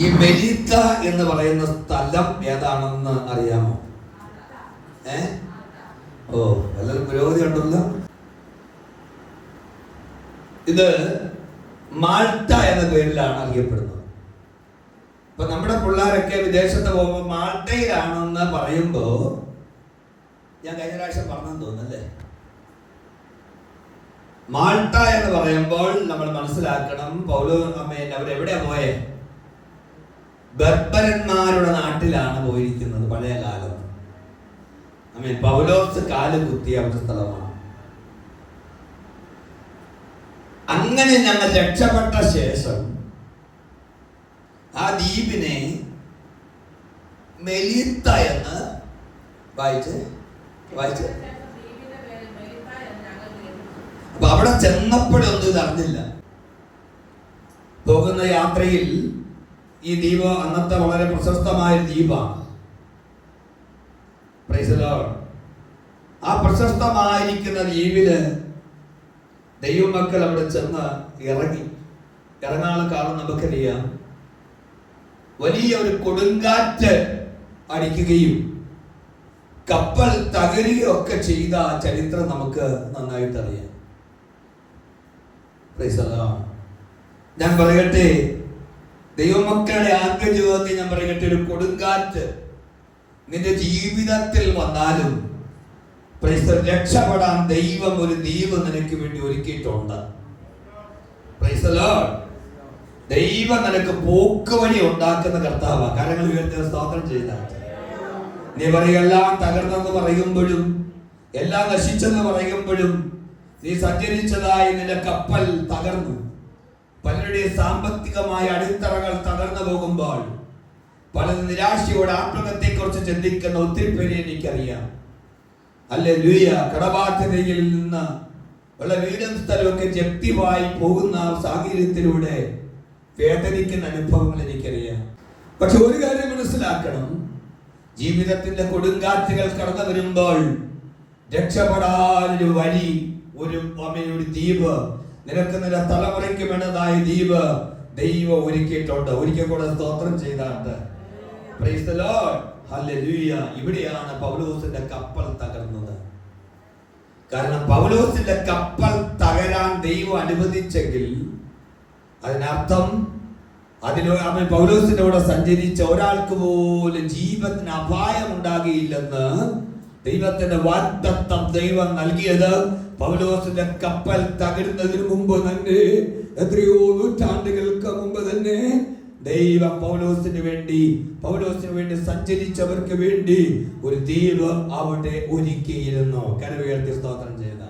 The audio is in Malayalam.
ഈ മെലിത്ത എന്ന് പറയുന്ന സ്ഥലം ഏതാണെന്ന് അറിയാമോ? ഏ? ഓ എല്ലാവരും പുരോഗതി ഉണ്ടല്ലോ. ഇത് മാൾട്ട എന്ന പേരിലാണ് അറിയപ്പെടുന്നത്. ഇപ്പൊ നമ്മുടെ പിള്ളേരൊക്കെ വിദേശത്ത് പോകുമ്പോൾ മാൾട്ടയിലാണെന്ന് പറയുമ്പോ ഞാൻ കഴിഞ്ഞ പ്രാവശ്യം പറഞ്ഞെന്ന് തോന്നുന്നല്ലേ? മാൾട്ട എന്ന് പറയുമ്പോൾ നമ്മൾ മനസ്സിലാക്കണം പൗലോ അമ്മേൻ അവരെവിടെയാ പോയേ? ബർബരന്മാരുടെ നാട്ടിലാണ് പോയിരിക്കുന്നത് പഴയ കാലം. മീൻ പൗലോസ് കാൽ കുത്തിയ ഒരു സ്ഥലമാണ്. അങ്ങനെ ഞങ്ങൾ രക്ഷപ്പെട്ട ശേഷം ആ ദ്വീപിനെ മെലിത്ത എന്ന് വായിച്ച് വായിച്ച്. അപ്പൊ അവിടെ ചെന്നപ്പോഴൊന്നും ഇത് അറിഞ്ഞില്ല. പോകുന്ന യാത്രയിൽ ഈ ദ്വീപ് അന്നത്തെ വളരെ പ്രശസ്തമായ ദ്വീപാണ് ആ പ്രശസ്തമായിരിക്കുന്ന ദ്വീപിൽ ദൈവമക്കൾ അവിടെ ചെന്ന് ഇറങ്ങി. ഇറങ്ങാനുള്ള കാരണം നമുക്കറിയാം. വലിയ ഒരു കൊടുങ്കാറ്റ് അടിക്കുകയും കപ്പൽ തകരുകയും ഒക്കെ ചെയ്ത ചരിത്രം നമുക്ക് നന്നായിട്ട് അറിയാം. ഞാൻ പറയട്ടെ ദൈവമക്കളുടെ ആദ്യ ജീവിതത്തിൽ ഞാൻ പറയട്ടെ ഒരു കൊടുങ്കാറ്റ് നിന്റെ ജീവിതത്തിൽ വന്നാലും. രക്ഷപ്പെടാൻ ദൈവം ഒരു ദൈവം നിനക്ക് വേണ്ടി ഒരുക്കിയിട്ടുണ്ട്. ദൈവം നിനക്ക് പോക്കുവഴി ഉണ്ടാക്കുന്ന കർത്താവ കാര്യങ്ങൾ ഉയർത്തി സ്തോത്രം ചെയ്ത നീ പറയും എല്ലാം തകർന്നെന്ന് പറയുമ്പോഴും എല്ലാം നശിച്ചെന്ന് പറയുമ്പോഴും നീ സഞ്ചരിച്ചതായി നിന്റെ കപ്പൽ തകർന്നു പലരുടെയും സാമ്പത്തികമായ അടിത്തറകൾ തകർന്നു പോകുമ്പോൾ പല നിരാശയോടെ ആത്മഹത്യയെ കുറിച്ച് ചിന്തിക്കുന്ന ഒത്തിരി പേരെ എനിക്കറിയാം. അല്ലെ കടബാധ്യതയിൽ നിന്ന് ഉള്ള വീടും സ്ഥലമൊക്കെ ജപ്തിവായി പോകുന്ന സാഹചര്യത്തിലൂടെ വേദനിക്കുന്ന അനുഭവങ്ങൾ എനിക്കറിയാം. പക്ഷെ ഒരു കാര്യം മനസ്സിലാക്കണം. ജീവിതത്തിന്റെ കൊടുങ്കാറ്റുകൾ കടന്നു വരുമ്പോൾ രക്ഷപ്പെടാനൊരു വഴി ഒരു ഒരു ദ്വീപ് നിനക്ക് നിന്റെ തലമുറയ്ക്ക് വേണ്ടതായ ദ്വീപ് ദൈവം ഒരുക്കിയിട്ടുണ്ട്. ഒരിക്കൽ കൂടെ സ്തോത്രം ചെയ്താണ്ട്. ഇവിടെയാണ് പൗലോസിന്റെ കപ്പൽ തകർന്നത്. കാരണം പൗലോസിന്റെ കപ്പൽ തകരാൻ ദൈവം അനുവദിച്ചെങ്കിൽ അതിനർത്ഥം അതിന് അവൻ പൗലോസിന്റെ കൂടെ സഞ്ചരിച്ച ഒരാൾക്ക് പോലും ജീവത്തിന് അപായം ഉണ്ടാകിയില്ലെന്ന് ദൈവത്തിന്റെ വാഗ്ദത്തം ദൈവം നൽകിയത് പൗലോസിന്റെ കപ്പൽ തകരുന്നതിന് മുമ്പ് തന്നെ എത്രയോ നൂറ്റാണ്ടുകൾക്ക് മുമ്പ് തന്നെ ദൈവം പൗലോസിന് വേണ്ടി പൗലോസിന് വേണ്ടി സഞ്ചരിച്ചവർക്ക് വേണ്ടി ഒരു ദ്വീപ് അവിടെ ഒരുക്കിയിരുന്നു. കരവേർത്തി സ്തോത്രം ചെയ്ത